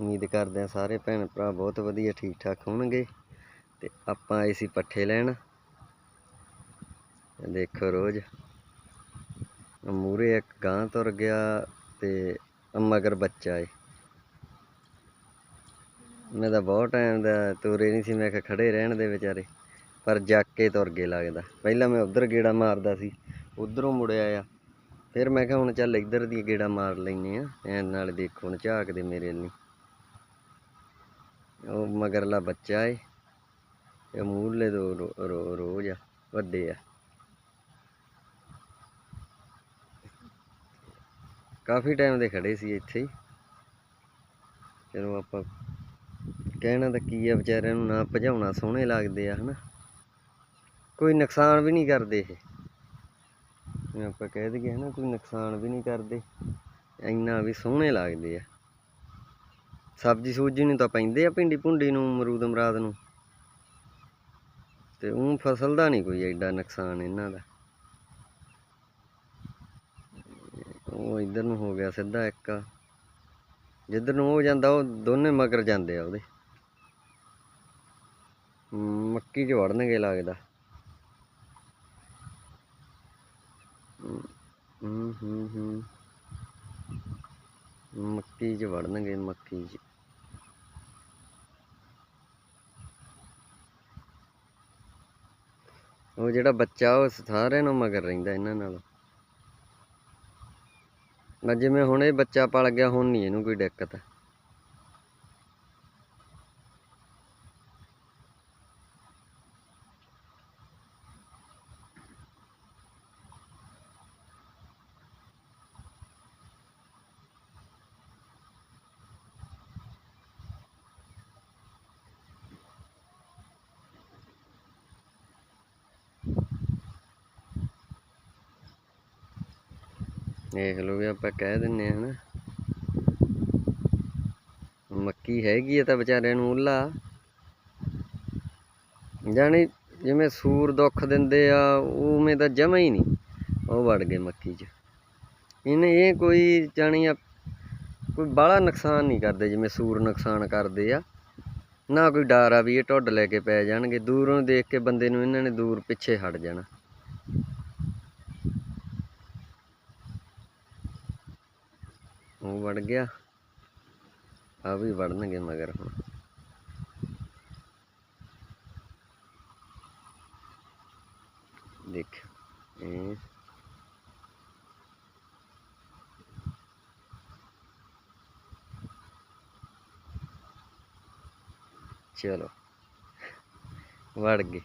ਉਮੀਦ ਕਰਦੇ ਆ ਸਾਰੇ ਭੈਣ ਭਰਾ ਬਹੁਤ ਵਧੀਆ, ਠੀਕ ਠਾਕ ਹੋਣਗੇ ਤੇ ਆਪਾਂ ਆਏ ਸੀ ਪੱਠੇ ਲੈਣ। ਦੇਖੋ ਰੋਜ਼। ਮੂਰੇ ਇੱਕ ਗਾਂ ਤੁਰ ਗਿਆ ਤੇ ਮਗਰ ਬੱਚਾ ਏ। ਮੈਂ ਤਾਂ ਬਹੁਤ ਟਾਈਮ ਦਾ ਤੁਰੇ ਨਹੀਂ ਸੀ, ਮੈਂ ਕਿਹਾ ਖੜੇ ਰਹਿਣ ਦੇ ਵਿਚਾਰੇ। ਪਰ ਜੱਕ ਕੇ ਤੁਰ ਗਏ ਲੱਗਦਾ। ਪਹਿਲਾਂ ਮੈਂ ਉਧਰ ਗੇੜਾ ਮਾਰਦਾ ਸੀ, ਉਧਰੋਂ ਮੁੜਿਆ ਆ ਫਿਰ ਮੈਂ ਕਿਹਾ ਹੁਣ ਚੱਲ ਇੱਧਰ ਦੀ ਗੇੜਾ ਮਾਰ ਲੈਨੇ ਆ ਐਨ ਨਾਲ ਦੇਖੋ ਹੁਣ ਝਾਕਦੇ ਮੇਰੇ ਲਈ ਉਹ ਮਗਰਲਾ ਬੱਚਾ ਏ। ਇਹ ਮੂਹਰਲੇ ਦੋ ਰੋ- ਰੋ- ਰੋਜ਼ ਆ, ਵੱਡੇ ਆ। ਕਾਫੀ ਟਾਈਮ ਦੇ ਖੜੇ ਸੀ ਇੱਥੇ ਹੀ। ਚਲੋ ਆਪਾਂ ਕਹਿਣਾ ਤਾਂ ਕੀ ਆ, ਵਿਚਾਰਿਆਂ ਨੂੰ ਨਾ ਭਜਾਉਣਾ ਸੋਹਣੇ ਲੱਗਦੇ ਆ, ਹਨਾ। ਕੋਈ ਨੁਕਸਾਨ ਵੀ ਨਹੀਂ ਕਰਦੇ ਇਹ। ਆਪਾਂ ਕਹਿ ਦਈਏ, ਹਨਾ, ਕੋਈ ਨੁਕਸਾਨ ਵੀ ਨਹੀਂ ਕਰਦੇ। ਇੰਨਾ ਵੀ ਸੋਹਣੇ ਲੱਗਦੇ ਆ। ਸਬਜ਼ੀ ਸੂਜੀ ਨੂੰ ਤਾਂ ਪੈਂਦੇ ਆ ਭਿੰਡੀ ਭੁੰਡੀ ਨੂੰ ਅਮਰੂਦ ਅਮਰਾਦ ਨੂੰ। ਤੇ ਉਹ ਫਸਲ ਦਾ ਨਹੀਂ ਕੋਈ ਐਡਾ ਨੁਕਸਾਨ ਇਹਨਾਂ ਦਾ। ਉਹ ਇਧਰ ਨੂੰ ਹੋ ਗਿਆ ਸਿੱਧਾ ਇੱਕ। ਜਿੱਧਰ ਨੂੰ ਉਹ ਜਾਂਦਾ ਉਹ ਦੋਨੇ ਮਗਰ ਜਾਂਦੇ ਆ ਉਹਦੇ। ਮੱਕੀ 'ਚ ਵੜਨਗੇ ਲੱਗਦਾ। ਹਮ, ਹਮ ਹਮ। ਮੱਕੀ 'ਚ ਵੜਨਗੇ ਮੱਕੀ 'ਚ। ਉਹ ਜਿਹੜਾ ਬੱਚਾ, ਉਹ ਸਾਰਿਆਂ ਨੂੰ ਮਗਰ ਰਹਿੰਦਾ ਇਹਨਾਂ ਨਾਲ। ਮੈਂ ਜਿਵੇਂ ਹੁਣ ਇਹ ਬੱਚਾ ਪਲ ਗਿਆ, ਹੁਣ ਨਹੀਂ ਇਹਨੂੰ ਕੋਈ ਦਿੱਕਤ। ਦੇਖ ਲਓ ਵੀ ਆਪਾਂ ਕਹਿ ਦਿੰਨੇ ਆ ਹਨਾ। ਮੱਕੀ ਹੈਗੀ ਆ ਤਾਂ ਵਿਚਾਰਿਆਂ ਨੂੰ ਉੱਲਾ। ਜਾਣੀ ਜਿਵੇਂ ਸੂਰ ਦੁੱਖ ਦਿੰਦੇ ਆ, ਉਵੇਂ ਤਾਂ ਜਮਾ ਹੀ ਨਹੀਂ। ਉਹ ਵੜ ਗਏ ਮੱਕੀ 'ਚ। ਇਹਨੇ ਇਹ ਕੋਈ ਜਾਣੀ ਆ, ਕੋਈ ਬਾਹਲਾ ਨੁਕਸਾਨ ਨਹੀਂ ਕਰਦੇ ਜਿਵੇਂ ਸੂਰ ਨੁਕਸਾਨ ਕਰਦੇ ਆ। ਨਾ ਕੋਈ ਡਰ ਆ ਵੀ ਇਹ ਢੁੱਡ ਲੈ ਕੇ ਪੈ ਜਾਣਗੇ। ਦੂਰੋਂ ਦੇਖ ਕੇ ਬੰਦੇ ਨੂੰ ਇਹਨਾਂ ਨੇ ਦੂਰ ਪਿੱਛੇ ਹਟ ਜਾਣਾ। ਉਹ ਵੜ ਗਿਆ। ਆ ਵੀ ਵੜਨਗੇ ਮਗਰ ਹੁਣ। ਦੇਖ ਇਹ ਚਲੋ ਵੜ ਗਏ।